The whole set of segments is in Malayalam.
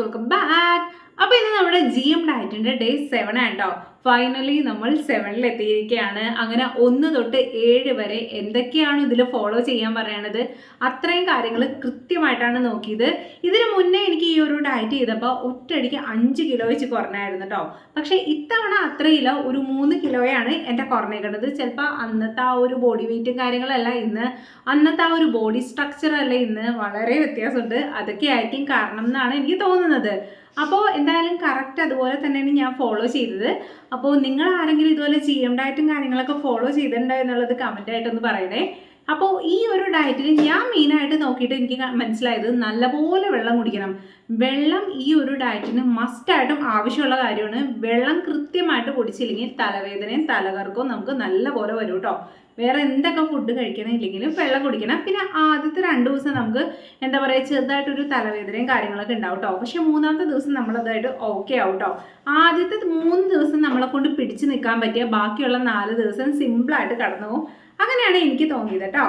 വെൽക്കം ബാക്ക് അപ്പോൾ ഇന്ന് നമ്മുടെ ജി എം ഡയറ്റിന്റെ ഡേ സെവൻ ആട്ടോ ഫൈനലി നമ്മൾ സെവനിൽ എത്തിയിരിക്കുകയാണ്. അങ്ങനെ ഒന്ന് തൊട്ട് ഏഴ് വരെ എന്തൊക്കെയാണ് ഇതിൽ ഫോളോ ചെയ്യാൻ പറയണത്? അത്രയും കാര്യങ്ങൾ കൃത്യമായിട്ടാണ് നോക്കിയത്. ഇതിനു മുന്നേ എനിക്ക് ഈ ഒരു ഡയറ്റ് ചെയ്തപ്പോൾ ഒറ്റയടിക്ക് അഞ്ച് കിലോ വെച്ച് കുറഞ്ഞായിരുന്നു കേട്ടോ പക്ഷേ ഇത്തവണ അത്രയില്ല. ഒരു മൂന്ന് കിലോയാണ് എന്റെ കുറഞ്ഞേക്കുന്നത് ചിലപ്പോൾ അന്നത്തെ ആ ഒരു ബോഡി വെയിറ്റും കാര്യങ്ങളല്ല ഇന്ന്. അന്നത്തെ ആ ഒരു ബോഡി സ്ട്രക്ചർ അല്ല ഇന്ന്. വളരെ വ്യത്യാസമുണ്ട്. അതൊക്കെ ആയിരിക്കും കാരണം എന്നാണ് എനിക്ക് തോന്നുന്നത്. അപ്പോൾ എന്തായാലും കറക്റ്റ് അതുപോലെ തന്നെയാണ് ഞാൻ ഫോളോ ചെയ്തത്. അപ്പോൾ നിങ്ങൾ ആരെങ്കിലും ഇതുപോലെ ജി ഡയറ്റും കാര്യങ്ങളൊക്കെ ഫോളോ ചെയ്തിട്ടുണ്ടോ എന്നുള്ളത് കമന്റ് ആയിട്ടൊന്ന് പറയണേ. അപ്പോൾ ഈ ഒരു ഡയറ്റിൽ ഞാൻ മെയിനായിട്ട് നോക്കിയിട്ട് എനിക്ക് മനസ്സിലായത് നല്ലപോലെ വെള്ളം കുടിക്കണം. വെള്ളം ഈ ഒരു ഡയറ്റിന് മസ്റ്റായിട്ടും ആവശ്യമുള്ള കാര്യമാണ്. വെള്ളം കൃത്യമായിട്ട് കുടിച്ചില്ലെങ്കിൽ തലവേദനയും തലകറക്കവും നമുക്ക് നല്ലപോലെ വരും കേട്ടോ വേറെ എന്തൊക്കെ ഫുഡ് കഴിക്കണില്ലെങ്കിലും വെള്ളം കുടിക്കണം. പിന്നെ ആദ്യത്തെ രണ്ട് ദിവസം നമുക്ക് എന്താ പറയുക ചെറുതായിട്ടൊരു തലവേദനയും കാര്യങ്ങളൊക്കെ ഉണ്ടാവും കേട്ടോ പക്ഷെ മൂന്നാമത്തെ ദിവസം നമ്മളതായിട്ട് ഓക്കെ ആവും കേട്ടോ ആദ്യത്തെ മൂന്ന് ദിവസം നമ്മളെ കൊണ്ട് പിടിച്ചു നിൽക്കാൻ പറ്റിയ ബാക്കിയുള്ള നാല് ദിവസം സിമ്പിളായിട്ട് കടന്നു പോകും. അങ്ങനെയാണ് എനിക്ക് തോന്നിയത് കേട്ടോ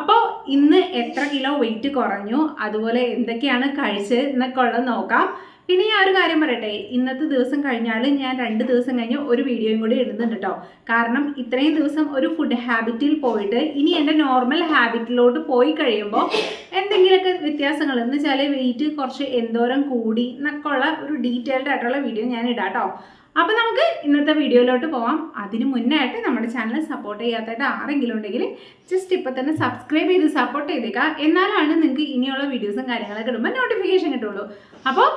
അപ്പോൾ ഇന്ന് എത്ര കിലോ വെയിറ്റ് കുറഞ്ഞു? അതുപോലെ എന്തൊക്കെയാണ് കഴിച്ചത് എന്നൊക്കെ ഉള്ളത് നോക്കാം. പിന്നെ ഞാൻ ഒരു കാര്യം പറയട്ടെ. ഇന്നത്തെ ദിവസം കഴിഞ്ഞാൽ ഞാൻ രണ്ട് ദിവസം കഴിഞ്ഞ് ഒരു വീഡിയോയും കൂടി ഇടുന്നുണ്ട് കേട്ടോ കാരണം ഇത്രയും ദിവസം ഒരു ഫുഡ് ഹാബിറ്റിൽ പോയിട്ട് ഇനി എന്റെ നോർമൽ ഹാബിറ്റിലോട്ട് പോയി കഴിയുമ്പോൾ എന്തെങ്കിലുമൊക്കെ വ്യത്യാസങ്ങൾ. എന്ന് വെച്ചാൽ വെയിറ്റ് കുറച്ച് എന്തോരം കൂടി എന്നൊക്കെ ഒരു ഡീറ്റെയിൽഡ് ആയിട്ടുള്ള വീഡിയോ ഞാൻ ഇടാം കേട്ടോ അപ്പോൾ നമുക്ക് ഇന്നത്തെ വീഡിയോയിലോട്ട് പോവാം. അതിന് മുന്നേ ആയിട്ട് നമ്മുടെ ചാനൽ സപ്പോർട്ട് ചെയ്യാത്തതായിട്ട് ആരെങ്കിലും ഉണ്ടെങ്കിൽ ജസ്റ്റ് ഇപ്പോൾ തന്നെ സബ്സ്ക്രൈബ് ചെയ്ത് സപ്പോർട്ട് ചെയ്തേക്കാം എന്നാലാണ് നിങ്ങൾക്ക് ഇനിയുള്ള വീഡിയോസും കാര്യങ്ങളൊക്കെ ഇടുമ്പോൾ നോട്ടിഫിക്കേഷൻ കിട്ടുള്ളൂ. അപ്പോൾ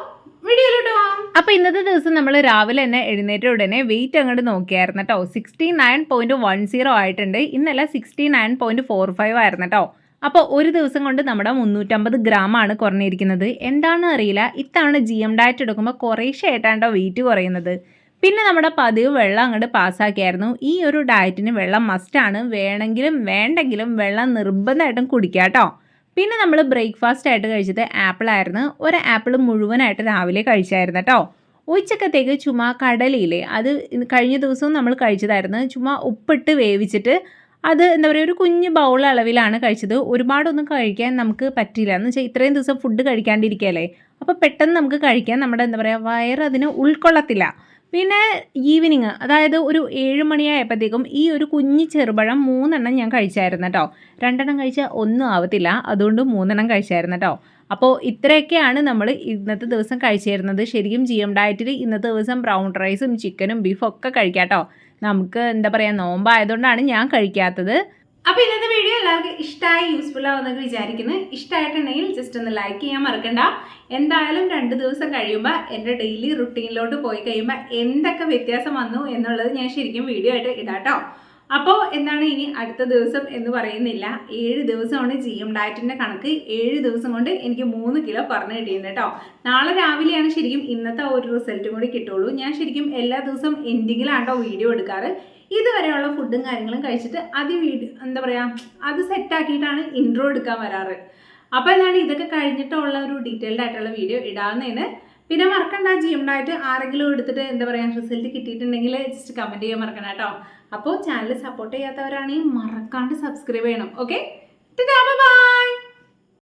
വീഡിയോയിലോട്ട് പോവാം. അപ്പോൾ ഇന്നത്തെ ദിവസം നമ്മൾ രാവിലെ തന്നെ എഴുന്നേറ്റ ഉടനെ വെയിറ്റ് അങ്ങോട്ട് നോക്കിയായിരുന്നു കേട്ടോ sixty nine point one zero ആയിട്ടുണ്ട്. ഇന്നലെ sixty nine point four five ആയിരുന്നു കേട്ടോ അപ്പോൾ ഒരു ദിവസം കൊണ്ട് നമ്മുടെ മുന്നൂറ്റമ്പത് ഗ്രാം ആണ് കുറഞ്ഞിരിക്കുന്നത്. എന്താണെന്ന് അറിയില്ല. ഇത്തവണ ജി എം ഡയറ്റ് എടുക്കുമ്പോൾ കുറേശ്ശെ ആയിട്ടാണ്ടോ വെയിറ്റ് കുറയുന്നത്. പിന്നെ നമ്മുടെ പതിവ് വെള്ളം അങ്ങോട്ട് പാസ്സാക്കിയായിരുന്നു. ഈ ഒരു ഡയറ്റിന് വെള്ളം മസ്റ്റാണ് വേണമെങ്കിലും വേണ്ടെങ്കിലും വെള്ളം നിർബന്ധമായിട്ടും കുടിക്കുക കേട്ടോ പിന്നെ നമ്മൾ ബ്രേക്ക്ഫാസ്റ്റ് ആയിട്ട് കഴിച്ചത് ആപ്പിൾ ആയിരുന്നു. ഒരു ആപ്പിൾ മുഴുവനായിട്ട് രാവിലെ കഴിച്ചായിരുന്നു കേട്ടോ ഉച്ചക്കത്തേക്ക് ചുമ്മാ കടലയില്ലേ അത് കഴിഞ്ഞ ദിവസവും നമ്മൾ കഴിച്ചതായിരുന്നു. ചുമ്മാ ഉപ്പിട്ട് വേവിച്ചിട്ട് അത് എന്താ പറയുക ഒരു കുഞ്ഞ് ബൗൾ അളവിലാണ് കഴിച്ചത്. ഒരുപാടൊന്നും കഴിക്കാൻ നമുക്ക് പറ്റില്ല എന്ന് വെച്ചാൽ ഇത്രയും ദിവസം ഫുഡ് കഴിക്കാണ്ടിരിക്കുകയല്ലേ? അപ്പോൾ പെട്ടെന്ന് നമുക്ക് കഴിക്കാൻ നമ്മുടെ എന്താ പറയുക വയറ് അതിന് ഉൾക്കൊള്ളത്തില്ല. പിന്നെ ഈവനിങ് അതായത് ഒരു ഏഴ് മണിയായപ്പോഴത്തേക്കും ഈ ഒരു കുഞ്ഞ് ചെറുപഴം മൂന്നെണ്ണം ഞാൻ കഴിച്ചായിരുന്നു കേട്ടോ. രണ്ടെണ്ണം കഴിച്ചാൽ ഒന്നും ആവത്തില്ല അതുകൊണ്ട് മൂന്നെണ്ണം കഴിച്ചായിരുന്നു കേട്ടോ. അപ്പോൾ ഇത്രയൊക്കെയാണ് നമ്മൾ ഇന്നത്തെ ദിവസം കഴിച്ചിരുന്നത്. ശരിക്കും ജി എം ഡയറ്റിൽ ഇന്നത്തെ ദിവസം ബ്രൗൺ റൈസും ചിക്കനും ബീഫും ഒക്കെ കഴിക്കാം കേട്ടോ. നമുക്ക് എന്താ പറയുക നോമ്പായതുകൊണ്ടാണ് ഞാൻ കഴിക്കാത്തത്. അപ്പോൾ ഇന്നത്തെ വീഡിയോ എല്ലാവർക്കും ഇഷ്ടമായി യൂസ്ഫുൾ ആവുമെന്നൊക്കെ വിചാരിക്കുന്നു. ഇഷ്ടമായിട്ടുണ്ടെങ്കിൽ ജസ്റ്റ് ഒന്ന് ലൈക്ക് ചെയ്യാൻ മറക്കണ്ട. എന്തായാലും രണ്ട് ദിവസം കഴിയുമ്പോൾ എന്റെ ഡെയിലി റുട്ടീനിലോട്ട് പോയി കഴിയുമ്പോൾ എന്തൊക്കെ വ്യത്യാസം വന്നു എന്നുള്ളത് ഞാൻ ശരിക്കും വീഡിയോ ആയിട്ട് ഇടാട്ടോ. അപ്പോൾ എന്താണ് ഇനി അടുത്ത ദിവസം എന്ന് പറയുന്നില്ല. ഏഴ് ദിവസമാണ് ജി എം ഡയറ്റിന്റെ കണക്ക്. ഏഴ് ദിവസം കൊണ്ട് എനിക്ക് മൂന്ന് കിലോ പറഞ്ഞു കിട്ടിയിട്ടുണ്ട് കേട്ടോ നാളെ രാവിലെയാണ് ശരിക്കും ഇന്നത്തെ ഒരു റിസൾട്ടും കൂടി കിട്ടുള്ളൂ. ഞാൻ ശരിക്കും എല്ലാ ദിവസവും എൻഡിങ്ങിലാണോ വീഡിയോ എടുക്കാറ്. ഇതുവരെയുള്ള ഫുഡും കാര്യങ്ങളും കഴിച്ചിട്ട് അത് വീഡിയോ എന്താ പറയുക അത് സെറ്റാക്കിയിട്ടാണ് ഇൻട്രോ എടുക്കാൻ വരാറ്. അപ്പോൾ എന്താണ് ഇതൊക്കെ കഴിഞ്ഞിട്ടുള്ള ഒരു ഡീറ്റെയിൽഡ് ആയിട്ടുള്ള വീഡിയോ ഇടാവുന്നതിന് പിന്നെ മറക്കണ്ട ജി ആരെങ്കിലും എടുത്തിട്ട് എന്താ പറയുക റിസൾട്ട് കിട്ടിയിട്ടുണ്ടെങ്കിൽ ജസ്റ്റ് കമന്റ് ചെയ്യാൻ മറക്കണം കേട്ടോ. അപ്പോൾ ചാനൽ സപ്പോർട്ട് ചെയ്യാത്തവരാണെങ്കിൽ മറക്കാണ്ട് സബ്സ്ക്രൈബ് ചെയ്യണം ഓക്കെ ബൈ